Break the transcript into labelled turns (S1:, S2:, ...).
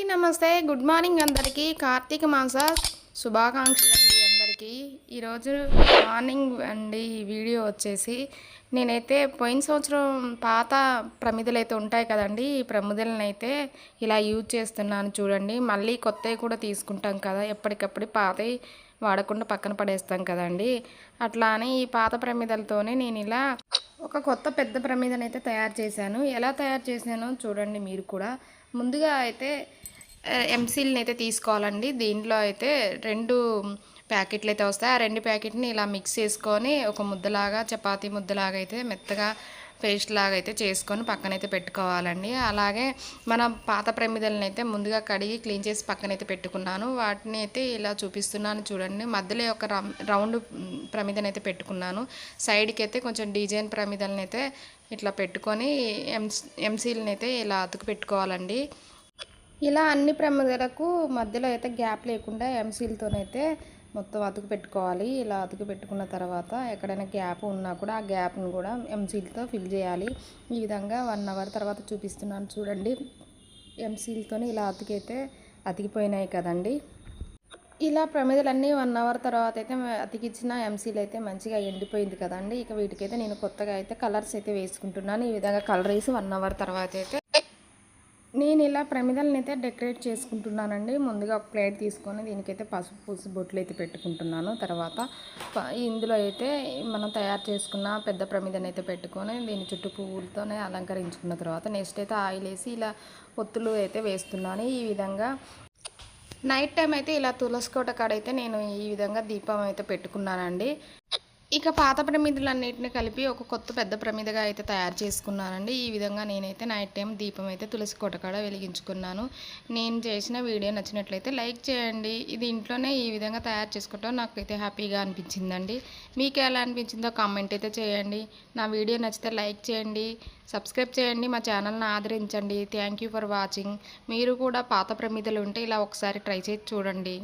S1: అండి నమస్తే good morning అందరికీ. కార్తీక మాస శుభాకాంక్షలు అండి అందరికీ. ఈరోజు మార్నింగ్ అండి ఈ వీడియో వచ్చేసి నేనైతే పోయిన సంవత్సరం పాత ప్రమిదలు అయితే ఉంటాయి కదండి ఈ ప్రమిదలను అయితే ఇలా యూజ్ చేస్తున్నాను చూడండి. మళ్ళీ కొత్తవి కూడా తీసుకుంటాం కదా ఎప్పటికప్పుడు పాతవి వాడకుండా పక్కన పడేస్తాం కదండి. అట్లా అని ఈ పాత ప్రమిదలతోనే నేను ఇలా ఒక కొత్త పెద్ద ప్రమిదనైతే తయారు చేశాను. ఎలా తయారు చేశానో చూడండి మీరు కూడా. ముందుగా అయితే ఎంసీల్ని అయితే తీసుకోవాలండి. దీంట్లో అయితే రెండు ప్యాకెట్లు అయితే వస్తాయి. ఆ రెండు ప్యాకెట్ని ఇలా మిక్స్ చేసుకొని ఒక ముద్దలాగా చపాతీ ముద్దలాగా అయితే మెత్తగా పేస్ట్ లాగా అయితే చేసుకొని పక్కనైతే పెట్టుకోవాలండి. అలాగే మన పాత ప్రమిదలను అయితే ముందుగా కడిగి క్లీన్ చేసి పక్కనైతే పెట్టుకున్నాను. వాటిని అయితే ఇలా చూపిస్తున్నాను చూడండి. మధ్యలో ఒక రౌండ్ ప్రమిదనైతే పెట్టుకున్నాను. సైడ్కి అయితే కొంచెం డిజైన్ ప్రమిదలను అయితే ఇట్లా పెట్టుకొని ఎం ఎంసీలను అయితే ఇలా అతుకు పెట్టుకోవాలండి. ఇలా అన్ని ప్రమిదలకు మధ్యలో అయితే గ్యాప్ లేకుండా ఎంసీలతోనైతే మొత్తం అతుకు పెట్టుకోవాలి. ఇలా అతుకు పెట్టుకున్న తర్వాత ఎక్కడైనా గ్యాప్ ఉన్నా కూడా ఆ గ్యాప్ను కూడా ఎంసీలతో ఫిల్ చేయాలి. ఈ విధంగా వన్ అవర్ తర్వాత చూపిస్తున్నాను చూడండి. ఎంసీల్తో ఇలా అతికైతే అతికిపోయినాయి కదండి. ఇలా ప్రమిదలన్నీ వన్ అవర్ తర్వాత అయితే అతికిచ్చిన ఎంసీలు అయితే మంచిగా ఎండిపోయింది కదండి. ఇక వీటికైతే నేను కొత్తగా అయితే కలర్స్ అయితే వేసుకుంటున్నాను. ఈ విధంగా కలర్ వేసి వన్ అవర్ తర్వాత అయితే నేను ఇలా ప్రమిదలను అయితే డెకరేట్ చేసుకుంటున్నానండి. ముందుగా ఒక ప్లేట్ తీసుకొని దీనికైతే పసుపు పూసి బొట్లు అయితే పెట్టుకుంటున్నాను. తర్వాత ఇందులో అయితే మనం తయారు చేసుకున్న పెద్ద ప్రమిదను అయితే పెట్టుకొని దీని చుట్టూ పువ్వులతోనే అలంకరించుకున్న తర్వాత నెక్స్ట్ అయితే ఆయిల్ వేసి ఇలా ఒత్తులు అయితే వేస్తున్నాను. ఈ విధంగా నైట్ టైం అయితే ఇలా తులసి కోట కాడైతే నేను ఈ విధంగా దీపం అయితే పెట్టుకున్నానండి. ఇక పాత ప్రమిదలన్నింటినీ కలిపి ఒక కొత్త పెద్ద ప్రమిదగా అయితే తయారు చేసుకున్నానండి. ఈ విధంగా నేనైతే నైట్ టైం దీపం అయితే తులసి కొట్టకాడ వెలిగించుకున్నాను. నేను చేసిన వీడియో నచ్చినట్లయితే లైక్ చేయండి. ఇది ఇంట్లోనే ఈ విధంగా తయారు చేసుకోవటం నాకైతే హ్యాపీగా అనిపించిందండి. మీకు ఎలా అనిపించిందో కామెంట్ అయితే చేయండి. నా వీడియో నచ్చితే లైక్ చేయండి. సబ్స్క్రైబ్ చేయండి. మా ఛానల్ని ఆదరించండి. Thank for watching. మీరు కూడా పాత ప్రమిదలు ఉంటే ఇలా ఒకసారి ట్రై చేసి చూడండి.